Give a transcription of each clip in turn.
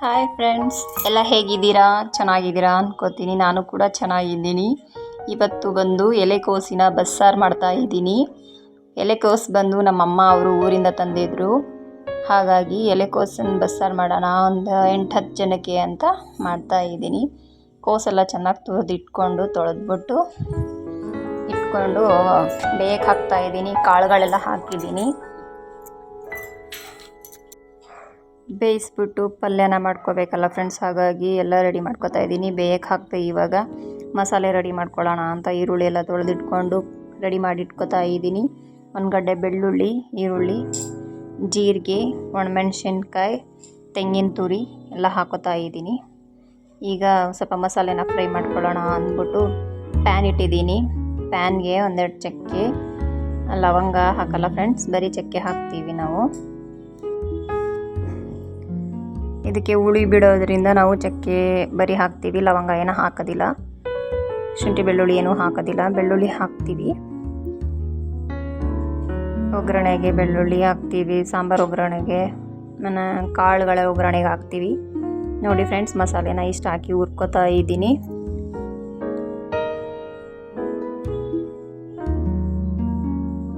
Hi friends ಎಲ್ಲ ಹೇಗಿದ್ದೀರಾ? ಚೆನ್ನಾಗಿದ್ದೀರಾ ಅಂದ್ಕೋತೀನಿ ನಾನು ಕೂಡ ಚೆನ್ನಾಗಿದ್ದೀನಿ. ಇವತ್ತು ಬಂದು ಎಲೆಕೋಸಿನ ಬಸ್ಸಾರು ಮಾಡ್ತಾ ಇದ್ದೀನಿ. ಎಲೆಕೋಸು ಬಂದು ನಮ್ಮಮ್ಮ ಅವರು ಊರಿಂದ ತಂದಿದ್ರು. ಹಾಗಾಗಿ ಎಲೆಕೋಸನ್ನು ಬಸ್ಸಾರು ಮಾಡೋಣ ಒಂದು ಎಂಟು ಹತ್ತು ಜನಕ್ಕೆ ಅಂತ ಮಾಡ್ತಾ ಇದ್ದೀನಿ. ಕೋಸೆಲ್ಲ ಚೆನ್ನಾಗಿ ತುರಿದಿಟ್ಕೊಂಡು ತೊಳೆದ್ಬಿಟ್ಟು ಇಟ್ಕೊಂಡು ಬೇಯಕ್ಕೆ ಹಾಕ್ತಾ ಇದ್ದೀನಿ. ಕಾಳುಗಳೆಲ್ಲ ಹಾಕಿದ್ದೀನಿ. ಬೇಯಿಸ್ಬಿಟ್ಟು ಪಲ್ಯನ ಮಾಡ್ಕೋಬೇಕಲ್ಲ ಫ್ರೆಂಡ್ಸ್ ಹಾಗಾಗಿ ಎಲ್ಲ ರೆಡಿ ಮಾಡ್ಕೊತಾ ಇದ್ದೀನಿ. ಬೇಯಕ್ಕೆ ಹಾಕ್ತೆ ಇವಾಗ. ಮಸಾಲೆ ರೆಡಿ ಮಾಡ್ಕೊಳ್ಳೋಣ ಅಂತ ಈರುಳ್ಳಿ ಎಲ್ಲ ತೊಳೆದಿಟ್ಕೊಂಡು ರೆಡಿ ಮಾಡಿ ಇಟ್ಕೊತಾ ಇದ್ದೀನಿ. ಒಂದು ಗಡ್ಡೆ ಬೆಳ್ಳುಳ್ಳಿ, ಈರುಳ್ಳಿ, ಜೀರಿಗೆ ಒಣಮೆಣ್ಸಿನ್ಕಾಯಿ ತೆಂಗಿನ ತುರಿ ಎಲ್ಲ ಹಾಕೋತಾ ಇದ್ದೀನಿ. ಈಗ ಸ್ವಲ್ಪ ಮಸಾಲೆನ ಫ್ರೈ ಮಾಡ್ಕೊಳ್ಳೋಣ ಅಂದ್ಬಿಟ್ಟು ಪ್ಯಾನ್ ಇಟ್ಟಿದ್ದೀನಿ. ಪ್ಯಾನ್ಗೆ ಒಂದೆರಡು ಚಕ್ಕೆ ಲವಂಗ ಹಾಕಲ್ಲ ಫ್ರೆಂಡ್ಸ್ ಬರೀ ಚಕ್ಕೆ ಹಾಕ್ತೀವಿ ನಾವು. ಇದಕ್ಕೆ ಹುಳಿ ಬಿಡೋದ್ರಿಂದ ನಾವು ಚಕ್ಕೆ ಬರಿ ಹಾಕ್ತೀವಿ, ಲವಂಗ ಏನು ಹಾಕೋದಿಲ್ಲ. ಶುಂಠಿ ಬೆಳ್ಳುಳ್ಳಿ ಏನೂ ಹಾಕೋದಿಲ್ಲ, ಬೆಳ್ಳುಳ್ಳಿ ಹಾಕ್ತೀವಿ. ಒಗ್ಗರಣೆಗೆ ಬೆಳ್ಳುಳ್ಳಿ ಹಾಕ್ತೀವಿ, ಸಾಂಬಾರು ಒಗ್ಗರಣೆಗೆ, ನನ್ನ ಕಾಳುಗಳ ಒಗ್ಗರಣೆಗೆ ಹಾಕ್ತೀವಿ. ನೋಡಿ ಫ್ರೆಂಡ್ಸ್, ಮಸಾಲೆನ ಇಷ್ಟು ಹಾಕಿ ಹುರ್ಕೋತಾ ಇದ್ದೀನಿ.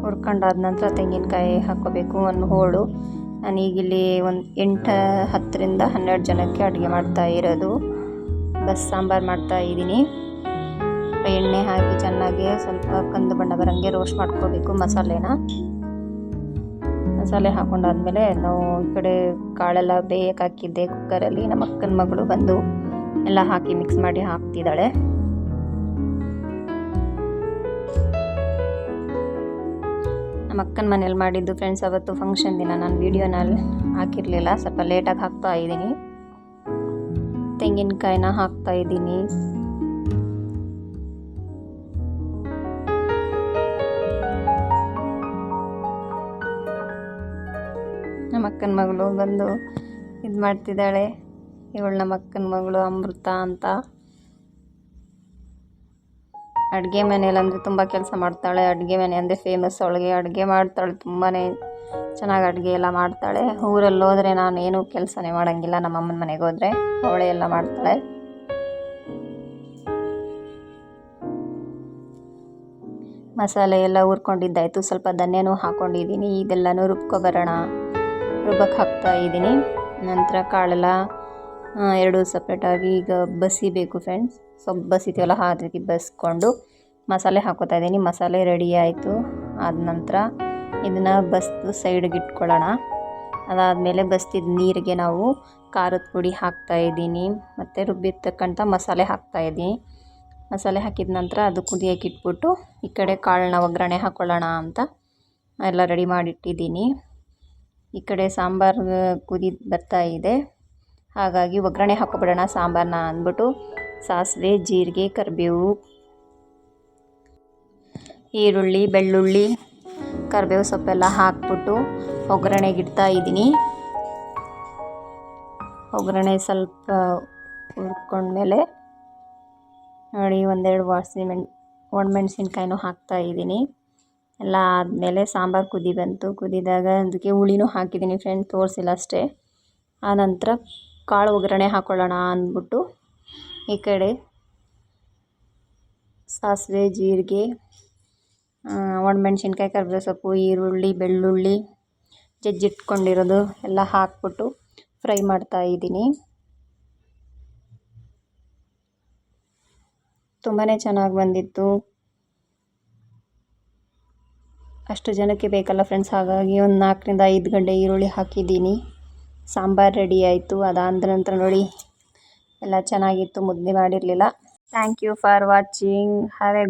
ಹುರ್ಕೊಂಡಾದ ನಂತರ ತೆಂಗಿನಕಾಯಿ ಹಾಕೋಬೇಕು ಒಂದು ಹೋಳು. ನಾನೀಗಿಲ್ಲಿ ಒಂದು ಎಂಟು, ಹತ್ತರಿಂದ ಹನ್ನೆರಡು ಜನಕ್ಕೆ ಅಡುಗೆ ಮಾಡ್ತಾ ಇರೋದು. ಬಸ್ ಸಾಂಬಾರು ಮಾಡ್ತಾ ಇದ್ದೀನಿ. ಎಣ್ಣೆ ಹಾಕಿ ಚೆನ್ನಾಗಿ ಸ್ವಲ್ಪ ಕಂದು ಬಣ್ಣ ಬರಂಗೆ ರೋಸ್ಟ್ ಮಾಡ್ಕೋಬೇಕು ಮಸಾಲೆನ. ಮಸಾಲೆ ಹಾಕೊಂಡಾದ್ಮೇಲೆ ನಾವು ಈ ಕಡೆ ಕಾಳೆಲ್ಲ ಬೇಯಕ್ಕೆ ಹಾಕಿದ್ದೆ ಕುಕ್ಕರಲ್ಲಿ ನಮ್ಮ ಅಕ್ಕನ ಮಗಳು ಬಂದು ಎಲ್ಲ ಹಾಕಿ ಮಿಕ್ಸ್ ಮಾಡಿ ಹಾಕ್ತಿದ್ದಾಳೆ. ನಮ್ಮ ಅಕ್ಕನ ಮನೇಲಿ ಮಾಡಿದ್ದು ಫ್ರೆಂಡ್ಸ್ ಅವತ್ತು ಫಂಕ್ಷನ್ ದಿನ. ನಾನು ವೀಡಿಯೋನಲ್ಲಿ ಹಾಕಿರಲಿಲ್ಲ. ಸ್ವಲ್ಪ ಲೇಟಾಗಿ ಹಾಕ್ತಾ ಇದ್ದೀನಿ. ತೆಂಗಿನಕಾಯಿನ ಹಾಕ್ತಾ ಇದ್ದೀನಿ. ನಮ್ಮ ಅಕ್ಕನ ಮಗಳು ಬಂದು ಇದು ಮಾಡ್ತಿದ್ದಾಳೆ ಇವಳು ನಮ್ಮ ಅಕ್ಕನ ಮಗಳು ಅಮೃತ ಅಂತ. ಅಡುಗೆ ಮನೇಲಿ ಅಂದರೆ ತುಂಬ ಕೆಲಸ ಮಾಡ್ತಾಳೆ. ಅಡುಗೆ ಮನೆ ಅಂದರೆ ಫೇಮಸ್ ಅವಳಿಗೆ ಅಡುಗೆ ಮಾಡ್ತಾಳೆ. ತುಂಬಾ ಚೆನ್ನಾಗಿ ಅಡುಗೆ ಎಲ್ಲ ಮಾಡ್ತಾಳೆ. ಊರಲ್ಲಿ ಹೋದರೆ ನಾನು ಏನೂ ಕೆಲಸನೇ ಮಾಡೋಂಗಿಲ್ಲ. ನಮ್ಮ ಅಮ್ಮನ ಮನೆಗೆ ಹೋದರೆ ಅವಳೇ ಎಲ್ಲ ಮಾಡ್ತಾಳೆ. ಮಸಾಲೆ ಎಲ್ಲ ಹುರ್ಕೊಂಡಿದ್ದಾಯಿತು. ಸ್ವಲ್ಪ ಧನ್ಯನೂ ಹಾಕ್ಕೊಂಡಿದ್ದೀನಿ ಇದೆಲ್ಲನೂ ರುಬ್ಕೊಬರೋಣ. ರುಬ್ಬಕ್ಕೆ ಹಾಕ್ತಾ ಇದ್ದೀನಿ. ನಂತರ ಕಾಳೆಲ್ಲ ಎರಡು ಸಪ್ರೇಟಾಗಿ ಈಗ ಬಸಿಬೇಕು ಫ್ರೆಂಡ್ಸ್ ಸ್ವಲ್ಪ ಬಸಿತೀವಲ್ಲ, ಹಾಗಾಗಿ ಬಸ್ಕೊಂಡು ಮಸಾಲೆ ಹಾಕೋತಾ ಇದ್ದೀನಿ. ಮಸಾಲೆ ರೆಡಿ ಆಯಿತು. ಆದ ನಂತರ ಇದನ್ನು ಬಸ್ದು ಸೈಡ್ಗೆ ಇಟ್ಕೊಳ್ಳೋಣ. ಅದಾದಮೇಲೆ ಬಸ್ತಿದ್ದ ನೀರಿಗೆ ನಾವು ಖಾರದ ಪುಡಿ ಹಾಕ್ತಾ ಇದ್ದೀನಿ. ಮತ್ತು ರುಬ್ಬಿರ್ತಕ್ಕಂಥ ಮಸಾಲೆ ಹಾಕ್ತಾ ಇದ್ದೀನಿ. ಮಸಾಲೆ ಹಾಕಿದ ನಂತರ ಅದು ಕುದಿಯಕ್ಕೆ ಇಟ್ಬಿಟ್ಟು ಈ ಕಡೆ ಕಾಳನ್ನ ಒಗ್ಗರಣೆ ಹಾಕ್ಕೊಳ್ಳೋಣ ಅಂತ ಎಲ್ಲ ರೆಡಿ ಮಾಡಿಟ್ಟಿದ್ದೀನಿ. ಈ ಕಡೆ ಸಾಂಬಾರು ಕುದಿ ಬರ್ತಾ ಇದೆ. ಹಾಗಾಗಿ ಒಗ್ಗರಣೆ ಹಾಕೋಬಿಡೋಣ ಸಾಂಬಾರನ್ನ ಅಂದ್ಬಿಟ್ಟು ಸಾಸಿವೆ, ಜೀರಿಗೆ, ಕರಿಬೇವು ಈರುಳ್ಳಿ, ಬೆಳ್ಳುಳ್ಳಿ, ಕರಿಬೇವು ಸೊಪ್ಪೆಲ್ಲ ಹಾಕ್ಬಿಟ್ಟು ಒಗ್ಗರಣೆಗೆ ಇಡ್ತಾ ಇದ್ದೀನಿ. ಒಗ್ಗರಣೆ ಸ್ವಲ್ಪ ಹುರ್ಕೊಂಡ್ಮೇಲೆ ನೋಡಿ ಒಂದೆರಡು ವಾಸಿಮೆಣ್ ಒಣಮೆಣ್ಸಿನ್ಕಾಯಿನೂ ಹಾಕ್ತಾ ಇದ್ದೀನಿ. ಎಲ್ಲ ಆದಮೇಲೆ ಸಾಂಬಾರು ಕುದಿ ಬಂತು. ಕುದಿದಾಗ ಅದಕ್ಕೆ ಹುಳಿನೂ ಹಾಕಿದ್ದೀನಿ ಫ್ರೆಂಡ್, ತೋರಿಸಿಲ್ಲ ಅಷ್ಟೇ. ಆನಂತರ ಕಾಳು ಒಗ್ಗರಣೆ ಹಾಕ್ಕೊಳ್ಳೋಣ ಅಂದ್ಬಿಟ್ಟು ಈ ಕಡೆ ಸಾಸಿವೆ, ಜೀರಿಗೆ ಒಣಮೆಣ್ಸಿನ್ಕಾಯಿ ಕರ್ಬೇವು ಸೊಪ್ಪು, ಈರುಳ್ಳಿ, ಬೆಳ್ಳುಳ್ಳಿ, ಜಜ್ಜಿಟ್ಕೊಂಡಿರೋದು ಎಲ್ಲ ಹಾಕ್ಬಿಟ್ಟು ಫ್ರೈ ಮಾಡ್ತಾ ಇದ್ದೀನಿ. ತುಂಬಾ ಚೆನ್ನಾಗಿ ಬಂದಿತ್ತು. ಅಷ್ಟು ಜನಕ್ಕೆ ಬೇಕಲ್ಲ ಫ್ರೆಂಡ್ಸ್ ಹಾಗಾಗಿ ಒಂದು ನಾಲ್ಕರಿಂದ ಐದು ಗಂಟೆ ಈರುಳ್ಳಿ ಹಾಕಿದ್ದೀನಿ. ಸಾಂಬಾರು ರೆಡಿ ಆಯಿತು, ಅದಾದ ನಂತರ ನೋಡಿ. ಎಲ್ಲ ಚೆನ್ನಾಗಿತ್ತು, ಮುದ್ದೆ ಮಾಡಿರಲಿಲ್ಲ. Thank you for watching have a